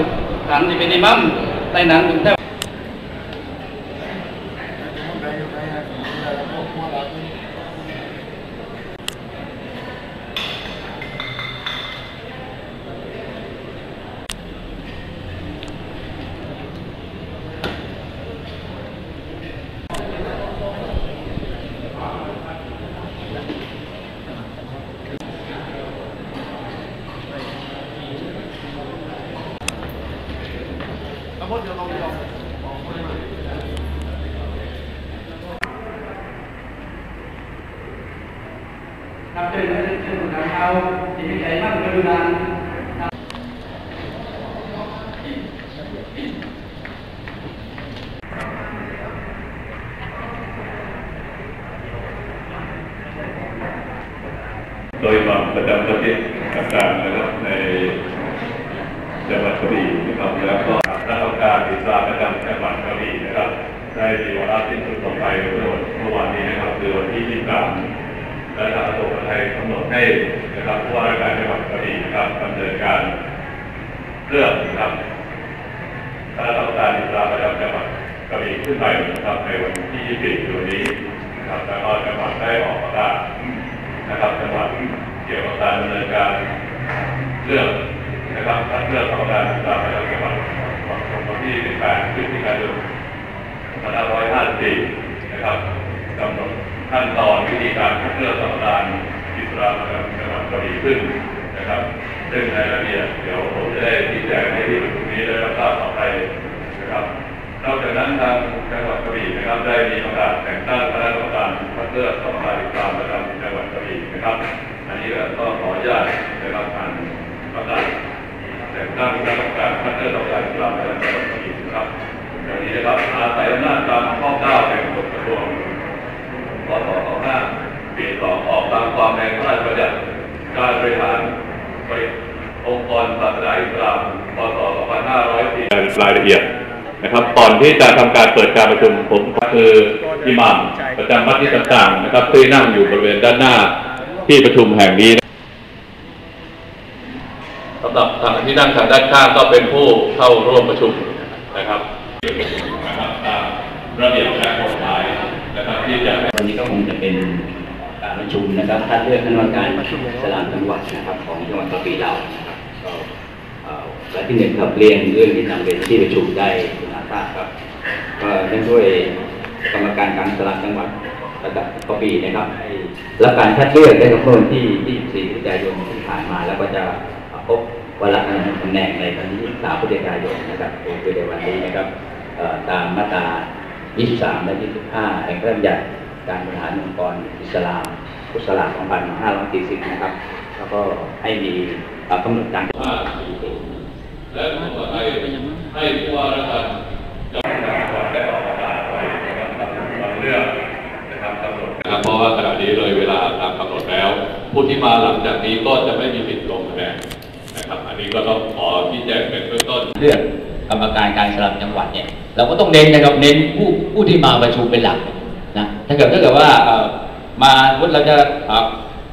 ก็ให้ถูกฐานจะเป็นอิมัมใต้หนังถึงได้นับเดินเดินเดินทางเอาที่มีใจมั่งกรุณาโดยความประจำประเทศต่างๆนะครับในจังหวัดกระบี่นะครับแล้วก็รัฐการอิสลาประจำจังหวัดกระบี่นะครับได้มีวาระสิ้นสุดลงไปเมื่อวันเมื่อวานนี้นะครับคือวันที่ 23และทางกระทรวง กำหนดให้นะครับผู้ว่าราชการจังหวัดกระบี่นะครับดำเนินการเรื่องนะครับคณะกรรมการอิสลาประจำจังหวัดกระบี่ขึ้นไปนะครับในวันที่20คือวันนี้นะครับแล้วก็จังหวัดได้ออกประกาศนะครับจังหวัดเกี่ยวกับการดำเนินการเลือกนะครับคัดเลือกกรรมการศึกษาประจำจังหวัดวันที่18พฤศจิกายน2554นะครับกำหนดขั้นตอนวิธีการคัดเลือกกรรมการ อิสลามประจำจังหวัดกระบี่ขึ้นนะครับซึ่งในรายละเอียดเดี๋ยวผมจะได้ชี้แจงให้ที่ประชุมนี้ได้รับทราบต่อไปนะครับ นอกจากนั้นทางจังหวัดกระบี่นะครับ ได้มีประกาศแต่งตั้งคณะกรรมการคัดเลือกกรรมการอิสลามประจำจังหวัดกระบี่นะครับ อันนี้ก็ขออนุญาตนะครับอ่านประกาศแต่งตั้งคณะกรรมการคัดเลือกกรรมการอิสลามประจำจังหวัดกระบี่นะครับอย่างนี้นะครับอาศัยอำนาจตามข้อ9แห่งกฎกระทรวงพศ25 ปี2ออกตามความในพระราชบัญญัติการบริหารบริองค์กรศาสนาอิสลามพศ2504รายละเอียดนะครับ ก่อนที่จะทำการเปิดการประชุมผมก็คืออิหม่ามประจำวัดที่ต่างๆนะครับที่นั่งอยู่บริเวณด้านหน้าที่ประชุมแห่งนี้สำหรับทางที่นั่งทางด้านข้างก็เป็นผู้เข้าร่วมประชุมนะครับนะครับตามระเบียบและกฎหมายนะครับที่จะวันนี้ก็คงจะเป็น การประชุมนะครับคัดเลือกคณะกรรมการสลามจังหวัดนะครับของจังหวัดกระบี่เรานะครับก็เอ่อและที่หนึ่งครับเรียนเรื่องที่นำเรียนที่ประชุมได้คุณอาภาพครับก็เนื่องด้วยกรรมการการสลามจังหวัดระดับกระบี่นะครับให้รับการคัดเลือกได้กับวันที่ 24พฤศจิกายนที่ผ่านมา แล้วก็จะพบวาระการดำรงตำแหน่งในวันที่3พฤศจิกายนนะครับโดยในวันนี้นะครับเอ่อตามมาตรา 23 และ 25 แห่งพระราชบัญญัติการบริหารองค์กรอิสลาม พุทธศักราช2540 นะครับ แล้วก็ให้มีเอ่อกำหนดการภาคสู่สุขและขอให้ให้ผู้ว่าราชการจังหวัดได้ออกประกาศไว้นะครับสำหรับบางเรื่องนะครับกำหนดนะครับเพราะว่าขณะนี้เลยเวลาตามกำหนดแล้ว ผู้ที่มาหลังจากนี้ก็จะไม่มีสิทธิ์ลงคะแนนนะครับ อันนี้ก็ต้องขอชี้แจงเป็นเบื้องต้นเลือกกรรมการการสลับจังหวัดเนี่ยเราก็ต้องเน้นนะครับเน้นผู้ผู้ที่มาประชุมเป็นหลักนะถ้าเกิดถ้าเกิดว่าเอ่อ มาวุฒเราจะ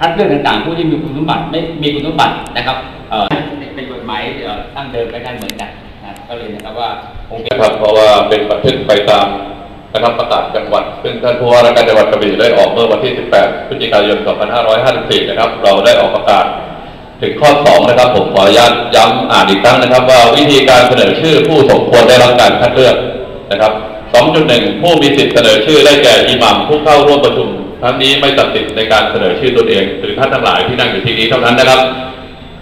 คัดเลือกต่างๆ ผู้ที่มีคุณสมบัติไม่มีคุณสมบัตินะครับเป็นกฎหมายตั้งเดิมไปกันเหมือนกันนะก็เลยนะครับว่าคงเป็นครับเพราะว่าเป็นบันทึกไปตามนะครับประกาศจังหวัด ซึ่งท่านผู้ว่าราชการจังหวัดกระบี่ได้ออกเมื่อวันที่ 18 พฤศจิกายน 2554 นะครับ เราได้ออกประกาศถึงข้อ 2 นะครับ ผมขออนุญาตย้ำอ่านอีกครั้งนะครับ ว่าวิธีการเสนอชื่อผู้สมควรได้รับการคัดเลือกนะครับ 2.1 ผู้มีสิทธิเสนอชื่อได้แก่อิหมัมผู้เข้าร่วมประชุม ทั้งนี้ไม่ตัดสิทธิ์ในการเสนอชื่อตนเองหรือท่านทั้งหลายที่นั่งอยู่ที่นี้เท่านั้นนะครับ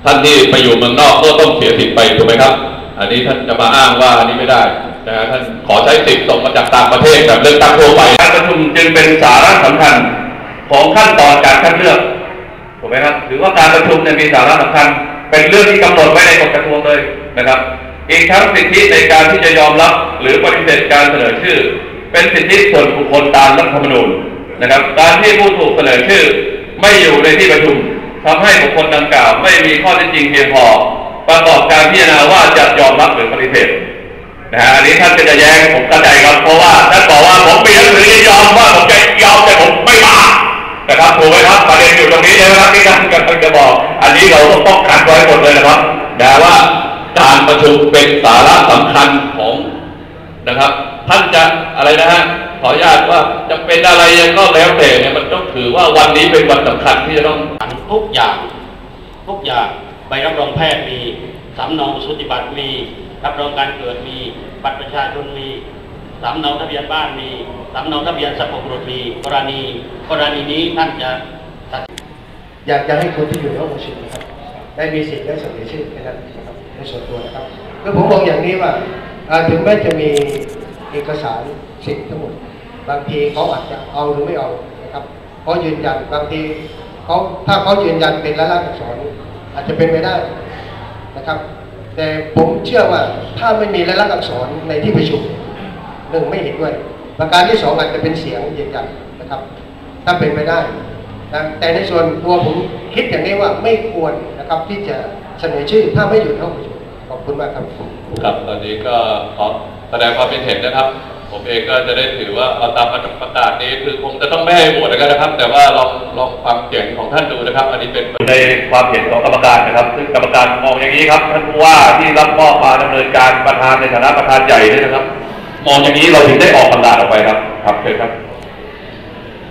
ท่านที่ไปอยู่เมืองนอกก็ต้องเสียสิทธิ์ไปถูกไหมครับ อันนี้ท่านจะมาอ้างว่าอันนี้ไม่ได้นะฮะท่านขอใช้สิทธิ์ส่งมาจากต่างประเทศแบบเลือกตั้งทั่วไปการประชุมจึงเป็นสาระสำคัญของขั้นตอนการคัดเลือกถูกไหมครับถือว่าการประชุมเนี่ยมีสาระสำคัญ เป็นเรื่องที่กำหนดไว้ในกฎกระทรวงเลยนะครับ อีกทั้งสิทธิในการที่จะยอมรับ หรือปฏิเสธการเสนอชื่อ เป็นสิทธิส่วนบุคคลตามรัฐธรรมนูญ นะครับ การที่ผู้ถูกเสนอชื่อไม่อยู่ในที่ประชุมทำให้บุคคลดังกล่าว ไม่มีข้อเท็จจริงเพียงพอ ประกอบการพิจารณาว่าจะยอมรับหรือปฏิเสธนะฮะอันนี้ท่านก็จะแย้งผมเข้าใจครับเพราะว่าท่านบอกว่าผมมีหนังสือยินยอมว่าผมจะยอมแต่ผมไม่มานะครับถูกไหมครับประเด็นอยู่ตรงนี้ใช่ไหมครับที่ท่านกำลังจะบอก อันนี้เราต้องป้องกันไว้หมดเลยนะครับแต่ว่าการประชุมเป็นสาระสำคัญของนะครับ ท่านจะอะไรนะฮะขออนุญาตว่าจะเป็นอะไรก็แล้วแต่เนี่ยมันต้องถือว่าวันนี้เป็นวันสำคัญที่จะต้องทุกอย่างทุกอย่างใบรับรองแพทย์มีสำเนาสุติบัตรมี รับรองการเกิดมี บัตรประชาชนมีสำเนาทะเบียนบ้านมีสำเนาทะเบียนสมรสมีกรณีกรณีนี้ท่านจะตัดอยากจะให้คนที่อยู่ในห้องประชุมนะครับได้มีสิทธิ์ได้เสนอชื่อแค่นั้นนะครับในส่วนตัวนะครับแล้วผมมองอย่างนี้ว่าอ่าถึงแม้จะมี เอกสารสิทธิ์ทั้งหมด บางทีเขาอาจจะเอาหรือไม่เอานะครับเขายืนยันบางทีเขาถ้าเขายืนยันเป็นลายลักษณ์อักษรอาจจะเป็นไปได้นะครับ แต่ผมเชื่อว่าถ้าไม่มีลายลักษณ์อักษรในที่ประชุมหนึ่งไม่เห็นด้วย ประการที่สองอาจจะเป็นเสียงยืนยันนะครับ ถ้าเป็นไปได้นะแต่ในส่วนตัวผมคิดอย่างนี้ว่าไม่ควรนะครับที่จะเสนอชื่อถ้าไม่อยู่ในห้องประชุมขอบคุณมากครับครับตอนนี้ก็ขอ แสดงความเป็นเห็นนะครับ ผมเองก็จะได้ถือว่าเอาตามประกาศนี้คือคงจะต้องไม่ให้โหวตนะครับ แต่ว่าลองลองฟังเสียงของท่านดูนะครับ อันนี้เป็นในความเห็นของกรรมการนะครับ ซึ่งกรรมการมองอย่างนี้ครับท่านผู้ว่าที่รับมอบมาดำเนินการประธานในฐานะประธานใหญ่เนี่ยนะครับ มองอย่างนี้เราถึงได้ออกคำสั่งออกไปครับครับเชิญครับ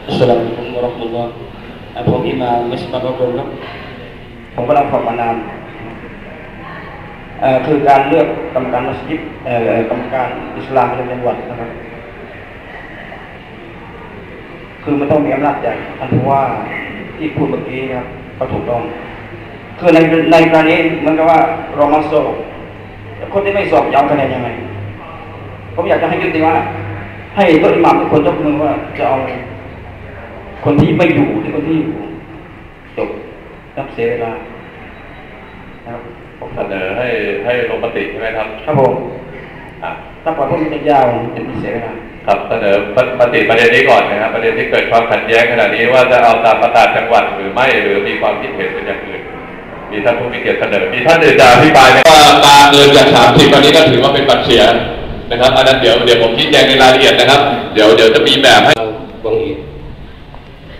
อัสสลามุอะลัยกุมวะเราะห์มะตุลลอฮ์อ่าผมอิหมามมัสยิดบางกรครับผมกำลังฟังมานานเอ่อ คือการเลือกกรรมการมัสยิดกรรมการอิสลามประจำจังหวัดนะครับ คือมันต้องมีอำนาจใหญ่ท่านผู้ว่าที่พูดเมื่อกี้นะครับก็ถูกต้อง คือในในกรณีเหมันก็ว่าเรามาสอบคนที่ไม่สอบจะเอาคะแนนยังไง ผมอยากจะให้ยุติว่า ให้ตัวอิหม่ามทุกคนยกมือว่าจะเอาคนที่ไม่อยู่หรือคนที่อยู่จบรับเสียเวลานะครับ ผมเสนอให้ให้ลงมติใช่ไหมครับ ครับผมอะถ้าปล่อยพวกนี้จะยาวจะมีเสียเวลาครับเสนอมติประเด็นนี้ก่อนนะครับ ประเด็นที่เกิดความขัดแย้งขณะนี้ว่าจะเอาตามประกาศจังหวัดหรือไม่หรือมีความคิดเห็นเป็นอย่างอื่นมีท่านผู้มีเกียรติเสนอมีท่านอื่นจะอภิปรายไหมว่ามาเกินจากสามสิบวันนี้ก็ถือว่าเป็นบัตรเสียนะครับอันนั้นเดี๋ยวเดี๋ยวผมชี้แจงในรายละเอียดนะครับ เดี๋ยวเดี๋ยวจะมีแบบให้บางอีก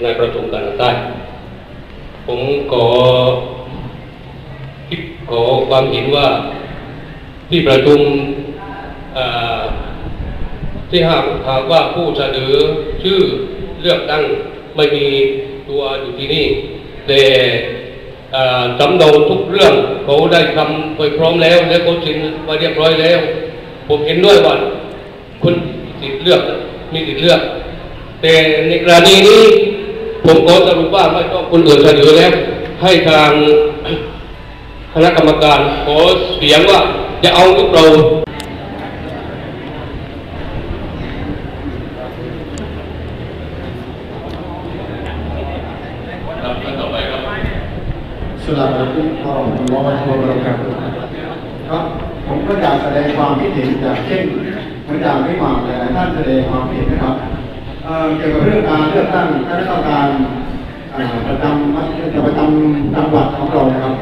ในประชุมการใต้ผมขอคิด ขอความเห็นว่าที่ประชุมที่หากหากว่าผู้เสนอชื่อเลือกตั้งไม่มีตัวอยู่ที่นี่ แต่เอ่อสำเนาทุกเรื่องเขาได้ทำไปพร้อมแล้ว และเขาเซ็นไปเรียบร้อยแล้ว ผมเห็นด้วยว่าคุณมีสิทธิ์เลือกมีสิทธิ์เลือก แต่ในกรณีนี้ผมขอสรุปว่าไม่ต้องคนอื่นเสนอแล้วให้ทาง คณะกรรมการขอเสียงว่าจะเอาพวกเราครับท่านต่อไปครับสลามอะลัยกุมวะเราะห์มอฮ์วะบะเราะกาตุฮ์ครับผมก็อยากแสดงความคิดเห็นอย่างเช่นเหมือนอย่างที่มาหลายท่านแสดงความเห็นนะครับเกี่ยวกับเรื่องการเลือกตั้งคณะกรรมการประจำประจำจังหวัดของเรานะครับ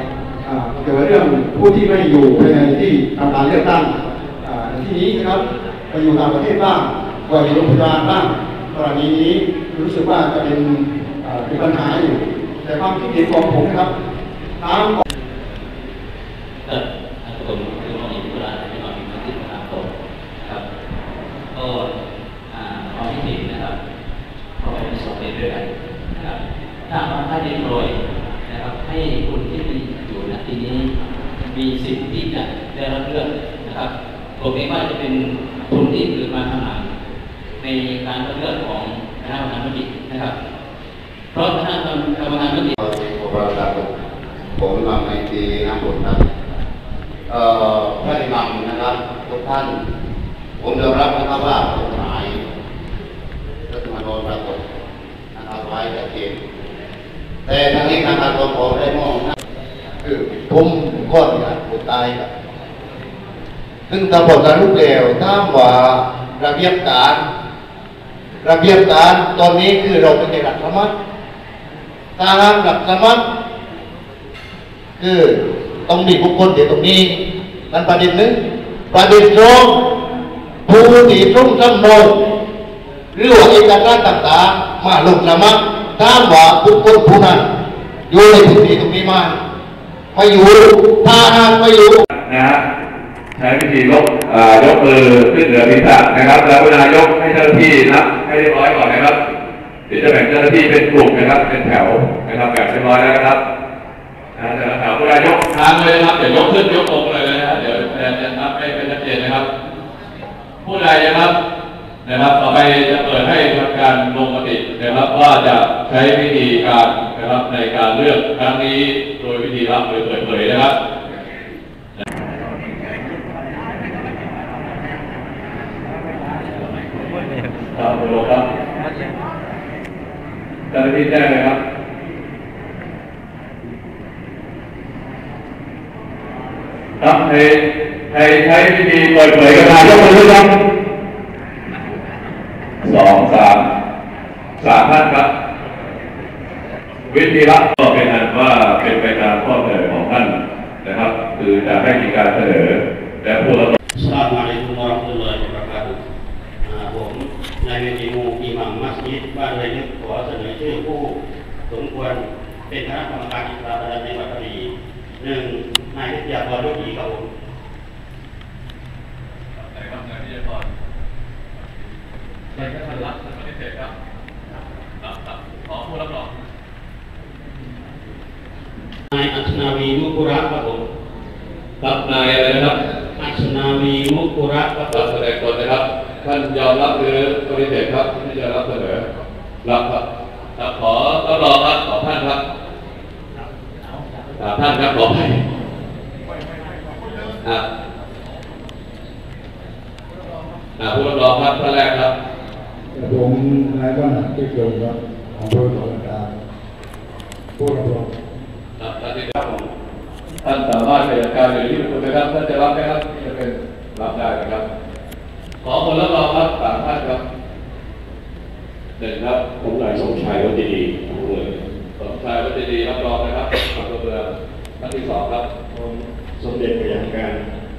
เกี่ยวกับเรื่องผู้ที่ไม่อยู่ในที่ทำการเลือกตั้งที่นี้นะครับไปอยู่ต่างประเทศบ้างไปอยู่โรงพยาบาลบ้างกรณีนี้รู้สึกว่าจะเป็นเป็นปัญหาอยู่ แต่ความคิดเห็นของผมครับตาม เออผมคือมองอิสระในความเป็นที่สามคนครับก็อ่าความคิดเห็นนะครับก็เป็นสองเรื่องด้วยกันนะครับถ้าว่าถ้าเรียบร้อยนะครับ ให้คนที่มีอยู่ณที่นี้ มีสิทธิ์ที่จะได้ รับเลือกนะครับผมเองว่าจะเป็นคนที่เกิดมาทำงานในการคัดเลือกของคณะกรรมการมตินะครับ เพราะคณะกรรมการมติ wabarakatuh. ผมนำในปีน้ำบุญครับเอ่อพระอิหมัมนะครับทุกท่าน ผมยอมรับนะครับว่ากฎหมายรัฐธรรมนูญปรากฏนะครับไว้ชัดเจนแต่ทางนี้ทางการปกครองได้มองนะคือผมก้อนเนี่ยผู้ตายครับ ซึ่งตำรวจการลูกเร็วถ้าว่าระเบียบการ ระเบียบการตอนนี้คือเราเป็นในหลักสมัครตามหลักสมัครคือต้องมีบุคคลที่ตรงนี้นั่นประเด็นหนึ่งประเด็นสองผู้ที่ตรงสำนวนหรือว่าเอกสารต่างๆมาลงสมัครตาว่าบุคคลผู้นั้นอยู่ในพื้นที่ตรงนี้มาไม่อยู่ถ้าหากไม่อยู่นะฮะ ใช้วิธียกเอ่อยกมือขึ้นเหนือศีรษะนะครับ แล้วเวลายกให้เจ้าหน้าที่นับให้เรียบร้อยก่อนนะครับเดี๋ยวจะแบ่งเจ้าหน้าที่เป็นกลุ่มนะครับ เป็นแถวนะครับแบ่งเรียบร้อยแล้วนะครับนะแต่ละแถวเวลายกทางเลยนะครับเดี๋ยวยกขึ้นยกลงเลยนะครับเดี๋ยวแทนจะนับให้เป็นชัดเจนนะครับ ผู้ใดนะครับนะครับ ต่อไปจะเปิดให้ทำการลงมตินะครับว่าจะใช้วิธีการนะครับในการเลือกครั้งนี้โดยวิธีรับหรือเปิดเผยนะครับคุณโลครับ เจ้าหน้าที่แจ้งเลยครับครับให้ให้ใช้วิธีเปิดเผยกันมายกมือขึ้นครับสองสามสามท่านครับ วิธีรับก็เป็นอันว่าเป็นไปตามข้อเสนอของท่านนะครับ คือจะให้มีการเสนอและผู้รับ Assalamualaikum warahmatullahi wabarakatuh อ่าผม ยเวทีมูอิหมัมมัสยิดบ้านไรนึกขอเสนอชื่อผู้สมควรเป็นคณะกรรมการอิสลามประจำจังหวัดกระบี่หนึ่งนายวิทยากรรุ่ดีครับผมนครับนายวิทยากรใครก็ทันรับท่านปฏิเสธครับรับครับขอผู้รับรองนายอัศนาวีมุกุระครับผมครับนายอะไรนะครับอัศนาวีมุกุระครับผรับมแสดงตนนะครับ ท่านยอมรับหรือปฏิเสธครับที่จะรับเสนอรับครับครับขอรับรองครับขอท่านครับอ่าท่านครับขอให้อ่าอ่าผู้รับรองครับท่านแรกครับผมนายบ้านที่เกิดครับของเบอร์สองการผู้รับรองครับท่านที่ครับผมท่านสามารถขยับการหรือยื่นคุณนะครับท่านจะรับไหมครับที่จะเป็นรับได้นะครับขอคนรับรองครับสามท่านครับห นึ่งครับผมนายสมชายวัฒดีผู้เลยสมชายวัฒดีรับรองนะครับอำเภอเมืองท่านที่สองครับผมสมเด็จพระยาการ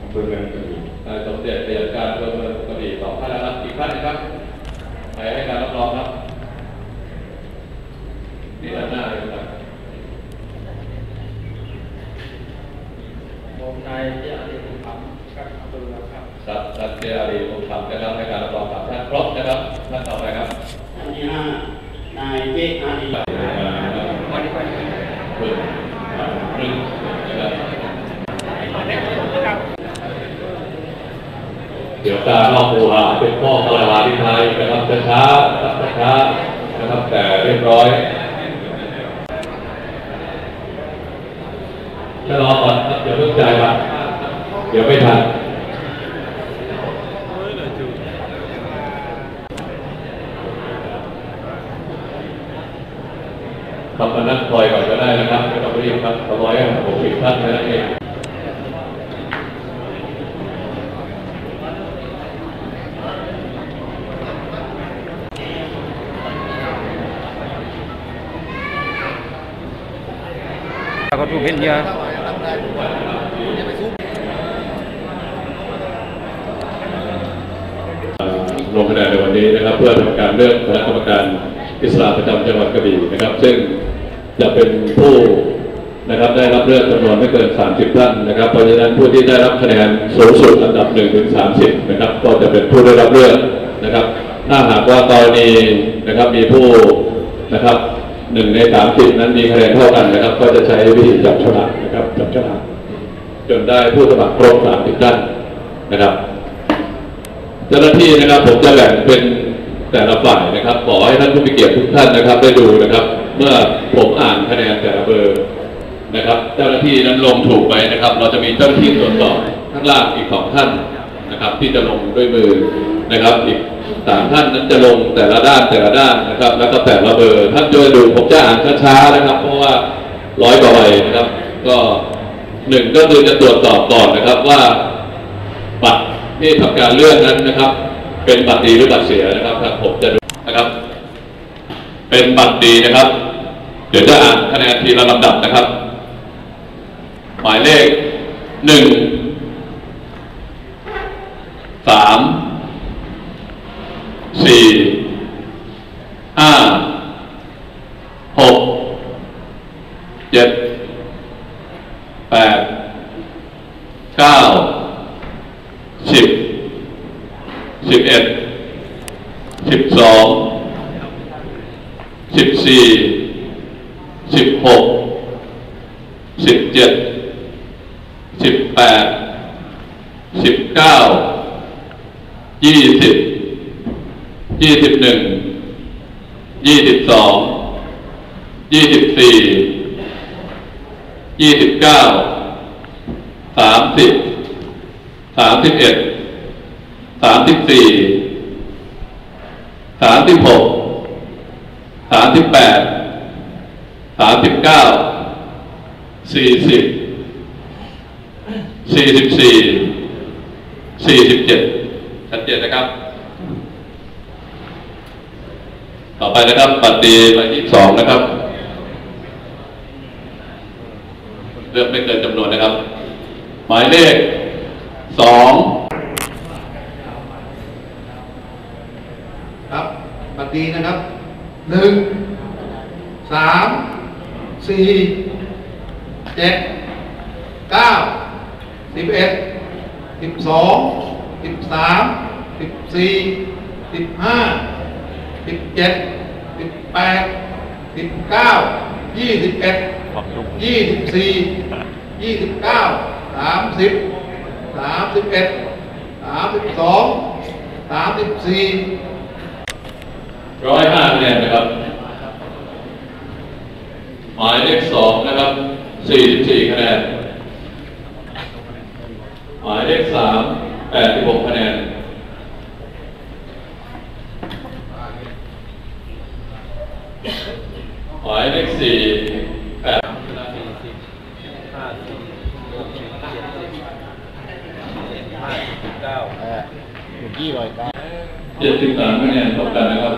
อำเภอเมืองกระบี่นายสมเด็จเรียนการอำเภอเมืองกระบี่สองท่านนะครับอีกท่านนะครับใครให้การรับรองครับนี่ด้านหน้าเลยครับ ผมนายที่อารีบุญธรรมครับอำเภอเมืองครับ ครับท่านเจอารีผมทำนะครับในการรับรองสามท่านครบนะครับท่านต่อไปครับ ท่านที่ห้านายเวทอารี วันนี้ไปครึ่งครึ่งนะครับเดี๋ยวการนอกโมหะเป็นข้อคารวาที่ไทยนะครับช้าๆช้าๆนะครับแต่เรียบร้อยจะรอก่อนครับเดี๋ยวเพิ่งจ่ายบัตรเดี๋ยวไม่ทันครับมานั่งคอยก่อนก็ได้นะครับไม่ต้องรีบครับร้อยหกสิบท่านแค่นั้นเอง เห็นเยอะลงคะแนนในวันนี้นะครับ เพื่อทำการเลือกคณะกรรมการอิสลามประจำจังหวัดกระบี่นะครับ ซึ่งจะเป็นผู้นะครับได้รับเลือกจำนวนไม่เกิน 30 ท่านนะครับ เพราะฉะนั้นผู้ที่ได้รับคะแนนสูงสุดอันดับ1ถึง30 นะครับ ก็จะเป็นผู้ได้รับเลือกนะครับ ถ้าหากว่ากรณีนะครับมีผู้นะครับ หนึ่งในสามสิบนั้นมีคะแนนเท่ากันนะครับ ก็จะใช้วิธีจับฉลากนะครับจับฉลากจนได้ผู้สมัครครบ30ท่านนะครับเจ้าหน้าที่นะครับผมจะแบ่งเป็นแต่ละฝ่ายนะครับ ขอให้ท่านผู้มีเกียรติทุกท่านนะครับ ได้ดูนะครับ เมื่อผมอ่านคะแนนแต่ละเบอร์นะครับ เจ้าหน้าที่นั้นลงถูกไหมนะครับ เราจะมีเจ้าหน้าที่ตรวจสอบข้างล่างอีกสองท่านนะครับ ที่จะลงด้วยมือ นะครับ อีกสามท่านนั้นจะลงแต่ละด้านแต่ละด้านนะครับ แล้วก็แต่ละเบอร์ท่านช่วยดูผมจะอ่านช้าๆนะครับ เพราะว่าร้อยกว่าใบนะครับ ก็หนึ่งก็คือจะตรวจสอบก่อนนะครับว่าบัตรที่ทำการเลื่อนนั้นนะครับ เป็นบัตรดีหรือบัตรเสียนะครับครับผมจะดูนะครับ เป็นบัตรดีนะครับ เดี๋ยวจะอ่านคะแนนทีละลำดับนะครับ หมายเลขหนึ่งสาม สี่ห้าหกเจ็ดแปดเก้าสิบสิบเอ็ดสิบสองสิบสี่สิบหกสิบเจ็ดสิบแปดสิบเก้ายี่สิบยี่สิบ หนึ่งยี่สิบสองยี่สิบสี่ยี่สิบเก้าสามสิบสามสิบเอ็ดสามสิบสี่สามสิบหกสามสิบแปดสามสิบเก้าสี่สิบสี่สิบสี่สี่สิบเจ็ดชัดเจนนะครับ ต่อไปนะครับบัตรดีหมายที่สองนะครับ เลือกไม่เกินจำนวนนะครับ หมายเลขสองครับบัตรดีนะครับหนึ่งสามสี่เจ็ดเก้าสิบเอ็ดสิบสองสิบสามสิบสี่สิบห้าสิบเจ็ด แปดสิบเก้ายี่สิบเอ็ดยี่สิบสี่ยี่สิบเก้าสามสิบสามสิบเอ็ดสามสิบสองสามสิบสี่ร้อยห้าคะแนนนะครับ หมายเลขสองนะครับสี่สิบสี่คะแนน หมายเลขสามแปดสิบหกคะแนน หมายเลขสี่แปด ยี่ร้อยเก้าเจ็ดสิบสามคะแนนต่อกันนะครับ